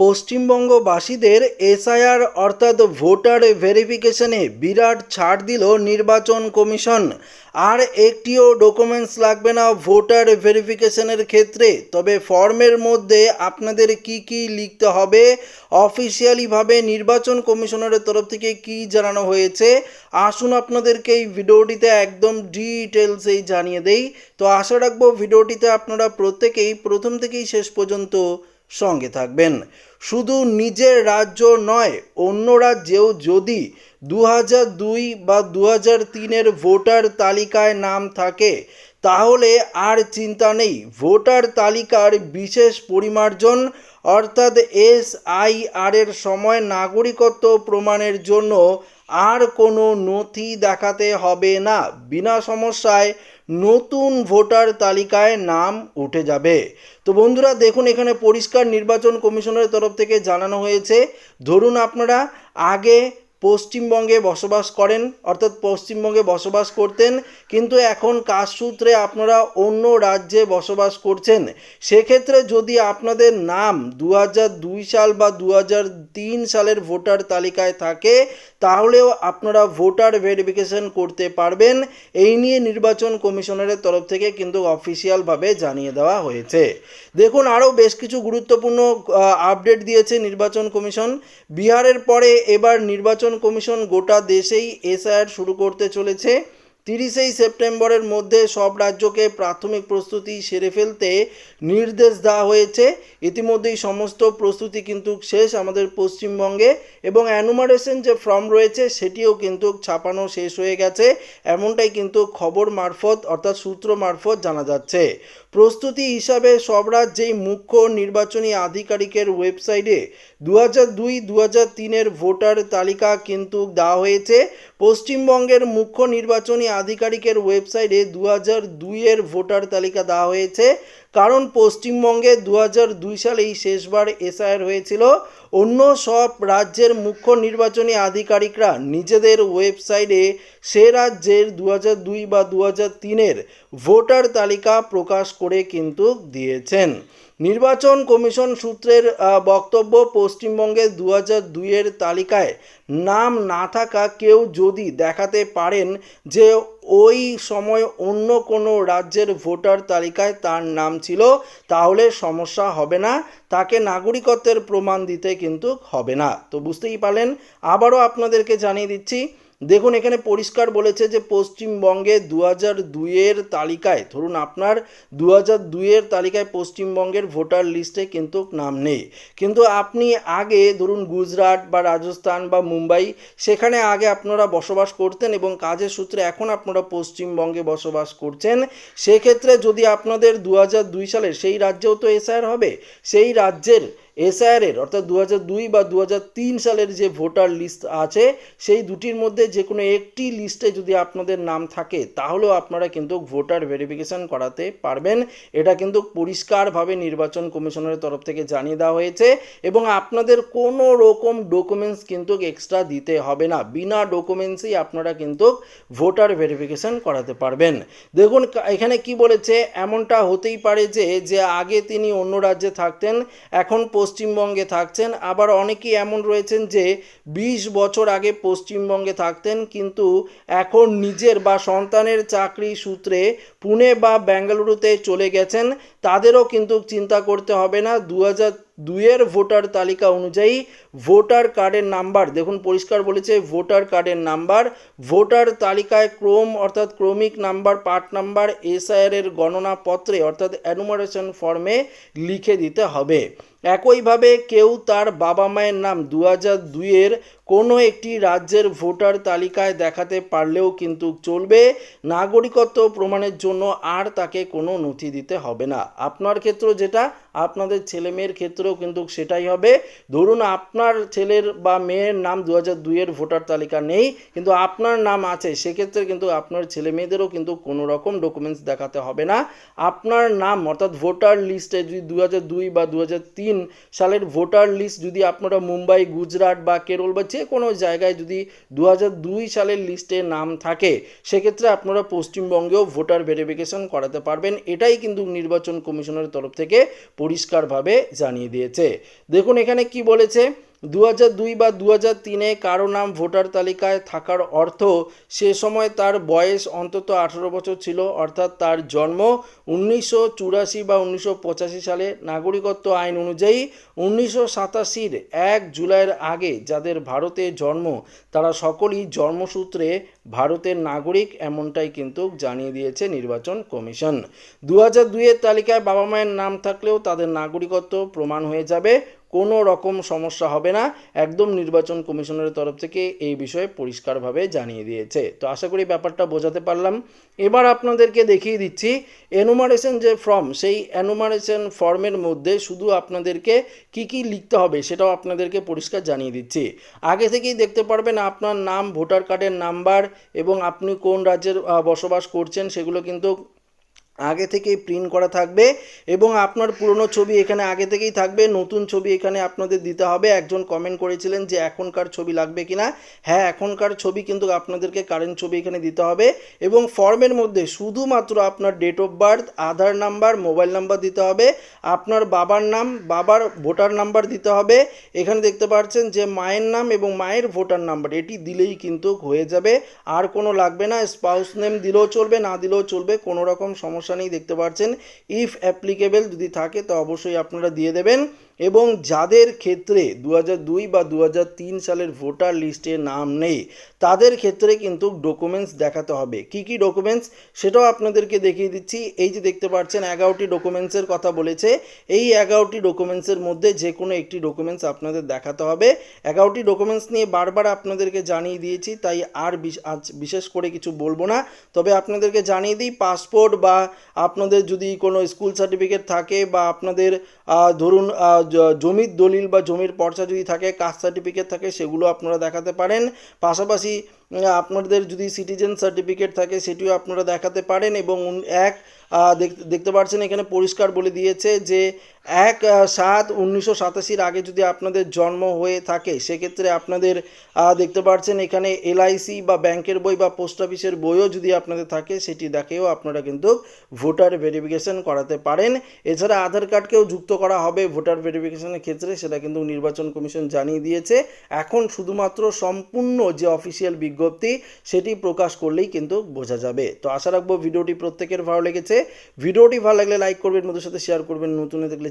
পশ্চিমবঙ্গবাসীদের SIR অর্থাৎ voter ভেরিফিকেশনে বিরাট ছাড় দিল নির্বাচন কমিশন। আর একটিও ডকুমেন্টস লাগবে না ভোটার ভেরিফিকেশনের ক্ষেত্রে। তবে ফর্মের মধ্যে আপনাদের কি কি লিখতে হবে? অফিসিয়ালিভাবে নির্বাচন কমিশনের তরফ থেকে কি জানানো হয়েছে? আসুন আপনাদেরকে এই ভিডিওটিতে একদম ডিটেলসেই জানিয়ে দেই। তো আশা রাখব ভিডিওটিতে আপনারা প্রত্যেকেই প্রথম থেকেই শেষ পর্যন্ত সঙ্গে থাকবেন। শুধু নিজের রাজ্য নয়, অন্য রাজ্যেও যদি দু দুই বা দু তিনের ভোটার তালিকায় নাম থাকে, তাহলে আর চিন্তা নেই। ভোটার তালিকার বিশেষ পরিমার্জন, অর্থাৎ এস আই এর সময় নাগরিকত্ব প্রমাণের জন্য আর কোনো নথি দেখাতে হবে না। বিনা সমস্যায় নতুন ভোটার তালিকায় নাম উঠে যাবে। তো বন্ধুরা, দেখুন, এখানে পরিষ্কার নির্বাচন কমিশনের তরফ থেকে জানানো হয়েছে। ধরুন আপনারা আগে পশ্চিমবঙ্গে বসবাস করেন, অর্থাৎ পশ্চিমবঙ্গে বসবাস করতেন, কিন্তু এখন কাজসূত্রে আপনারা অন্য রাজ্যে বসবাস করছেন। সেক্ষেত্রে যদি আপনাদের নাম দু দুই সাল বা দু তিন সালের ভোটার তালিকায় থাকে, তাহলেও আপনারা ভোটার ভেরিফিকেশন করতে পারবেন। এই নিয়ে নির্বাচন কমিশনের তরফ থেকে কিন্তু অফিসিয়ালভাবে জানিয়ে দেওয়া হয়েছে। দেখুন, আরও বেশ কিছু গুরুত্বপূর্ণ আপডেট দিয়েছে নির্বাচন কমিশন। বিহারের পরে এবার নির্বাচন কমিশন গোটা দেশেই এসআইআর শুরু করতে চলেছে। তিরিশেই সেপ্টেম্বরের মধ্যে সব রাজ্যকে প্রাথমিক প্রস্তুতি সেরে ফেলতে নির্দেশ দেওয়া হয়েছে। ইতিমধ্যেই সমস্ত প্রস্তুতি কিন্তু শেষ আমাদের পশ্চিমবঙ্গে এবং অ্যানুমারেশন যে ফর্ম রয়েছে সেটিও কিন্তু ছাপানো শেষ হয়ে গেছে। এমনটাই কিন্তু খবর মারফত অর্থাৎ সূত্র মারফত জানা যাচ্ছে। প্রস্তুতি হিসাবে সব রাজ্যেই মুখ্য নির্বাচনী আধিকারিকের ওয়েবসাইটে দু হাজার দুই দু হাজার তিনের ভোটার তালিকা কিন্তু দেওয়া হয়েছে। পশ্চিমবঙ্গের মুখ্য নির্বাচনী আধিকারিকের ওয়েবসাইটে দু হাজার দুইয়ের ভোটার তালিকা দেওয়া হয়েছে। কারণ পশ্চিমবঙ্গে দু দুই এই শেষবার এসআইআর হয়েছিল। অন্য সব রাজ্যের মুখ্য নির্বাচনী আধিকারিকরা নিজেদের ওয়েবসাইটে সে রাজ্যের দু দুই বা দু তিনের ভোটার তালিকা প্রকাশ করে কিন্তু দিয়েছেন। নির্বাচন কমিশন সূত্রের বক্তব্য পশ্চিমবঙ্গে দু হাজার দুইয়ের তালিকায় নাম না থাকা কেউ যদি দেখাতে পারেন যে ওই সময় অন্য কোনো রাজ্যের ভোটার তালিকায় তার নাম ছিল, তাহলে সমস্যা হবে না। তাকে নাগরিকত্বের প্রমাণ দিতে কিন্তু হবে না। তো বুঝতেই পারলেন। আবারও আপনাদেরকে জানিয়ে দিচ্ছি দেখুন, এখানে পরিষ্কার বলেছে যে পশ্চিমবঙ্গে দু হাজার দুইয়ের তালিকায়, ধরুন আপনার দু হাজার দুইয়ের তালিকায় পশ্চিমবঙ্গের ভোটার লিস্টে কিন্তু নাম নেই। কিন্তু আপনি আগে, ধরুন গুজরাট বা রাজস্থান বা মুম্বাই, সেখানে আগে আপনারা বসবাস করতেন এবং কাজের সূত্রে এখন আপনারা পশ্চিমবঙ্গে বসবাস করছেন। সেক্ষেত্রে যদি আপনাদের দু হাজার দুই সালের, সেই রাজ্যেও তো এসআর হবে। সেই রাজ্যের এসআইআরের, অর্থাৎ দু দুই বা দু সালের যে ভোটার লিস্ট আছে, সেই দুটির মধ্যে যে কোনো একটি লিস্টে যদি আপনাদের নাম থাকে, তাহলেও আপনারা কিন্তু ভোটার ভেরিফিকেশন করাতে পারবেন। এটা কিন্তু পরিষ্কারভাবে নির্বাচন কমিশনের তরফ থেকে জানিয়ে দেওয়া হয়েছে এবং আপনাদের কোনো রকম ডকুমেন্টস কিন্তু এক্সট্রা দিতে হবে না। বিনা ডকুমেন্টসেই আপনারা কিন্তু ভোটার ভেরিফিকেশন করাতে পারবেন। দেখুন এখানে কি বলেছে? এমনটা হতেই পারে যে যে আগে তিনি অন্য রাজ্যে থাকতেন, এখন পশ্চিমবঙ্গে থাকছেন। আবার অনেকেই এমন রয়েছেন যে বিশ বছর আগে পশ্চিমবঙ্গে থাকতেন, কিন্তু এখন নিজের বা সন্তানের চাকরি সূত্রে পুনে বা ব্যাঙ্গালুরুতে চলে গেছেন। তাদেরও কিন্তু চিন্তা করতে হবে না। দু হাজার দুইয়ের ভোটার তালিকা অনুযায়ী ভোটার কার্ডের নাম্বার, দেখুন পরিষ্কার বলেছে ভোটার কার্ডের নাম্বার, ভোটার তালিকায় ক্রম অর্থাৎ ক্রমিক নাম্বার, পার্ট নাম্বার, এসআইআর গণনা পত্রে অর্থাৎ অ্যানুমারেশন ফর্মে লিখে দিতে হবে। একইভাবে কেউ তার বাবা মায়ের নাম দু হাজার দুইয়ের কোনো একটি রাজ্যের ভোটার তালিকায় দেখাতে পারলেও কিন্তু চলবে। নাগরিকত্ব প্রমাণের জন্য আর তাকে কোনো নথি দিতে হবে না। আপনার ক্ষেত্র যেটা, আপনাদের ছেলে মেয়ের ক্ষেত্রেও কিন্তু সেটাই হবে। ধরুন আপনার ছেলের বা মেয়ের নাম দু হাজার দুইয়ের ভোটার তালিকা নেই, কিন্তু আপনার নাম আছে, সেক্ষেত্রে কিন্তু আপনার ছেলে মেয়েদেরও কিন্তু কোনো রকম ডকুমেন্টস দেখাতে হবে না। আপনার নাম, অর্থাৎ ভোটার লিস্টে যদি দু হাজার দুই বা দু হাজার তিন সালের ভোটার লিস্ট যদি আপনারা মুম্বাই, গুজরাট বা কেরল বা যে কোনো জায়গায় যদি দু দুই সালের লিস্টে নাম থাকে, সেক্ষেত্রে আপনারা পশ্চিমবঙ্গেও ভোটার ভেরিফিকেশন করাতে পারবেন। এটাই কিন্তু নির্বাচন কমিশনের তরফ থেকে পরিষ্কারভাবে জানিয়ে দিয়েছে। দেখুন এখানে কি বলেছে? দু দুই বা দু তিনে কারও নাম ভোটার তালিকায় থাকার অর্থ সে সময় তার বয়স অন্তত আঠেরো বছর ছিল, অর্থাৎ তার জন্ম উনিশশো চুরাশি বা উনিশশো পঁচাশি সালে। নাগরিকত্ব আইন অনুযায়ী উনিশশো সাতাশির এক জুলাইয়ের আগে যাদের ভারতে জন্ম, তারা সকলেই জন্মসূত্রে ভারতের নাগরিক এমনটাই কিন্তু জানিয়ে দিয়েছে নির্বাচন কমিশন। দু হাজার দুইয়ের তালিকায় বাবা মায়ের নাম থাকলেও তাদের নাগরিকত্ব প্রমাণ হয়ে যাবে কোনো রকম সমস্যা হবে না। একদম নির্বাচন কমিশনের তরফ থেকে এই বিষয়ে পরিষ্কারভাবে জানিয়ে দিয়েছে। তো আশা করি ব্যাপারটা বোঝাতে পারলাম। এবার আপনাদেরকে দেখিয়ে দিচ্ছি অ্যানুমারেশন যে ফর্ম সেই অ্যানুমারেশন ফর্মের মধ্যে শুধু আপনাদেরকে কি কি লিখতে হবে সেটাও আপনাদেরকে পরিষ্কার জানিয়ে দিচ্ছি। আগে থেকেই দেখতে পারবেন আপনার নাম, ভোটার কার্ডের নাম্বার এবং আপনি কোন রাজ্যের বসবাস করছেন সেগুলো কিন্তু আগে থেকেই প্রিন্ট করা থাকবে এবং আপনার পুরনো ছবি এখানে আগে থেকেই থাকবে। নতুন ছবি এখানে আপনাদের দিতে হবে। একজন কমেন্ট করেছিলেন যে, এখনকার ছবি লাগবে কিনা? হ্যাঁ এখনকার ছবি কিন্তু আপনাদেরকে কারেন্ট ছবি এখানে দিতে হবে এবং ফর্মের মধ্যে শুধুমাত্র আপনার date of birth Aadhaar number mobile number দিতে হবে, আপনার বাবার নাম, বাবার ভোটার নাম্বার দিতে হবে। এখানে দেখতে পাচ্ছেন যে, মায়ের নাম এবং মায়ের ভোটার নাম্বার এটি দিলেই কিন্তু হয়ে যাবে। আর কোনো লাগবে না স্পাউস নেম দিলেও চলবে, না দিলেও চলবে, কোনো রকম সমস্যা নেই দেখতে পাচ্ছেন ইফ অ্যাপ্লিকেবেল যদি থাকে তো অবশ্যই আপনারা দিয়ে দেবেন। এবং যাদের ক্ষেত্রে দু দুই বা দু তিন সালের ভোটার লিস্টে নাম নেই, তাদের ক্ষেত্রে কিন্তু ডকুমেন্টস দেখাতে হবে। কি কি ডকুমেন্টস সেটাও আপনাদেরকে দেখিয়ে দিচ্ছি। এই যে দেখতে পাচ্ছেন, এগারোটি ডকুমেন্টসের কথা বলেছে। এই এগারোটি ডকুমেন্টসের মধ্যে যে কোনো একটি ডকুমেন্টস আপনাদের দেখাতে হবে। এগারোটি ডকুমেন্টস নিয়ে বারবার আপনাদেরকে জানিয়ে দিয়েছি, তাই আর আজ বিশেষ করে কিছু বলব না। তবে আপনাদেরকে জানিয়ে দিই পাসপোর্ট বা আপনাদের যদি কোনো স্কুল সার্টিফিকেট থাকে বা আপনাদের ধরুন জমির দলিল বা জমির পর্চা যদি থাকে কাস্ট সার্টিফিকেট থাকে, সেগুলো আপনারা দেখাতে পারেন। পাশাপাশি আপনাদের যদি সিটিজেন সার্টিফিকেট থাকে, সেটিও আপনারা দেখাতে পারেন এবং এক দেখ- দেখতে পাচ্ছেন এখানে পরিষ্কার বলে দিয়েছে যে এক সাত উনিশশো সাতাশির আগে যদি আপনাদের জন্ম হয়ে থাকে, সেক্ষেত্রে আপনাদের দেখতে পাচ্ছেন এখানে এলআইসি বা ব্যাংকের বই বা পোস্ট অফিসের বইও যদি আপনাদের থাকে, সেটি দেখেও আপনারা কিন্তু ভোটার ভেরিফিকেশন করাতে পারেন। এছাড়া আধার কার্ডকেও যুক্ত করা হবে ভোটার ভেরিফিকেশনের ক্ষেত্রে, সেটা কিন্তু নির্বাচন কমিশন জানিয়ে দিয়েছে। এখন শুধুমাত্র সম্পূর্ণ যে অফিসিয়াল বিজ্ঞপ্তি, সেটি প্রকাশ করলেই কিন্তু বোঝা যাবে। তো আশা রাখব ভিডিওটি প্রত্যেকের ভালো লেগেছে। ভিডিওটি ভালো লাগলে লাইক করবেন বন্ধুর সাথে শেয়ার করবেন। নতুন থাকলে